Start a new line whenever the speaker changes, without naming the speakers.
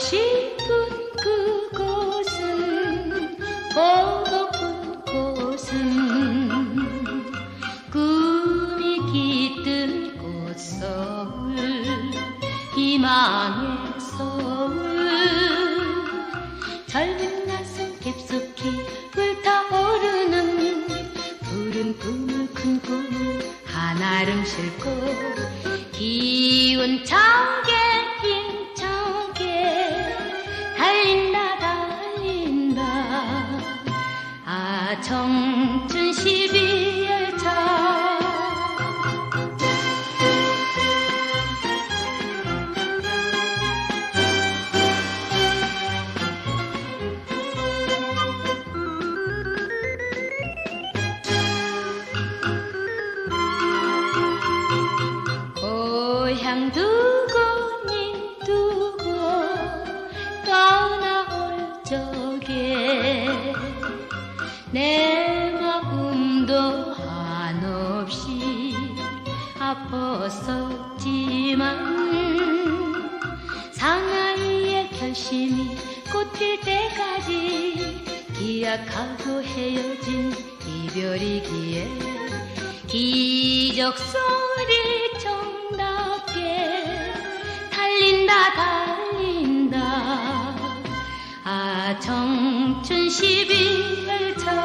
she 서울 희망의 서울. 젊은 가슴 깊숙이 불타오르는 푸른 꿈을 큰 꿈을 하나름 싣고 기운차게 힘차게 달린다 달린다. 아 청춘 12열 고향 두고 님 두고 떠나올 적에 내 마음도 한없이 아팠었지만 상하이의 결심이 꽃필 때까지 기약하고 헤어진 이별이기에 기적 소리 청춘 12열차